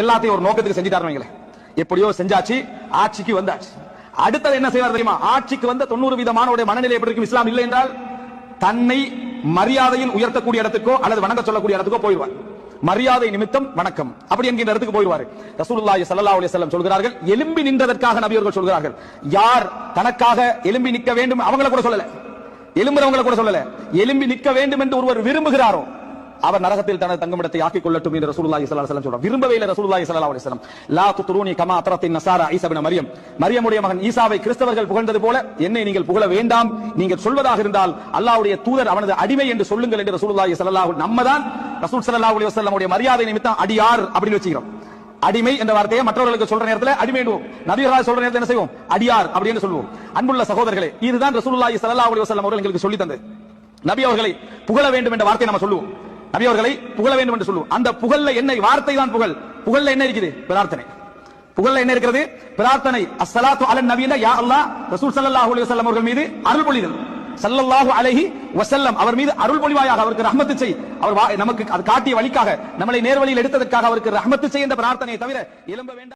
எல்லாத்தையும் ஒரு நோக்கத்துக்கு செஞ்சுட்டாரு எப்படியோ செஞ்சாச்சு ஆட்சிக்கு வந்தாச்சு. அடுத்தது என்ன செய்வார் தெரியுமா? ஆட்சிக்கு வந்த தொண்ணூறு வீதமானவருடைய மனநிலை எப்படி இருக்கும்? இஸ்லாம் இல்லை என்றால் தன்னை மரியாதையில் உயர்த்தக்கூடிய இடத்துக்கோ அல்லது வணங்க சொல்லக்கூடிய இடத்துக்கோ போயிடுவார். மரியாதை நிமித்தம் வணக்கம். அப்படி என்கின்ற இடத்துக்கு போயிடுவார். ரசூலுல்லாஹி ஸல்லல்லாஹு அலைஹி வஸல்லம் சொல்கிறார்கள் எலும்பி நின்றதற்காக நபியர்கள் சொல்கிறார்கள். யார் தனக்காக எலும்பி நிற்க வேண்டும்? அவங்கள கூட சொல்லல. எலும்புறவங்கள கூட சொல்லல. எலும்பி நிற்க வேண்டும் என்று ஒருவர் விரும்புகிறாரோ? அவர் நரகத்தில் தனது தங்குமிடத்தை ஆக்கிக் கொள்ளட்டும் என்று ரசூலுல்லாஹி ஸல்லல்லாஹு அலைஹி வஸல்லம் சொல்றார். விரும்பவே இல்லை ரசூலுல்லாஹி ஸல்லல்லாஹு அலைஹி வஸல்லம். லா துத்ரூனி கமா அத்ரத்தின் நசாரா ஈசா இப்னு மரியம். மரியமுடைய மகன் ஈசாவை கிறிஸ்தவர்கள் புகழ்ந்தது போல என்னை நீங்கள் புகழ வேண்டாம். நீங்கள் சொல்வதாக இருந்தால் அல்லாஹ்வுடைய தூதர் அவனது அடிமை என்று சொல்லுங்கள் என்று ரசூலுல்லாஹி ஸல்லல்லாஹு நம்ம தான் ரசூல் ஸல்லல்லாஹு அலைஹி வஸல்லமுடைய மரியாதை நிமித்தம் அடியார் அப்படின்னு வச்சுக்கிறோம். அடிமை என்ற வார்த்தையை மற்றவர்களுக்கு சொல்ற நேரத்தில் அடிமைடுவோம் நபிகளாக சொல்ற நேரத்தில் என்ன செய்வோம்? அடியார் அப்படின்னு சொல்லுவோம் அன்புள்ள சகோதரர்களே இதுதான் ரசூலுல்லாஹி ஸல்லல்லாஹு அலைஹி வஸல்லம் அவர்கள் எங்களுக்கு சொல்லி தந்தது. நபி அவர்களை புகழ வேண்டும் என்ற வார்த்தையை நம்ம சொல்லுவோம். நபி அவர்களை புகழ வேண்டும் என்று சொல்லுவோம். அந்த புகழ்ல என்ன வார்த்தை தான் புகழ். புகழ்ல என்ன இருக்குது? பிரார்த்தனை. புகழ்ல என்ன இருக்கிறது? பிரார்த்தனை. அஸ்ஸலாத்து அலன் நபியில யா அல்லாஹ் ரசூல் ஸல்லல்லாஹு அலைஹி வஸல்லம் அவர்கள் மீது அருள் பொழிதல். ஸல்லல்லாஹு அலைஹி வஸல்லம். அவர் மீது அருள் பொழிவாயாக அவருக்கு ரஹ்மத்து செய். அவர் நமக்கு அது காட்டிய வழிக்காக நம்மளை நேர்வழியில் எடுத்ததற்காக அவருக்கு ரஹ்மத்து செய் என்ற பிரார்த்தனையை தவிர எழும்ப வேண்டாம்.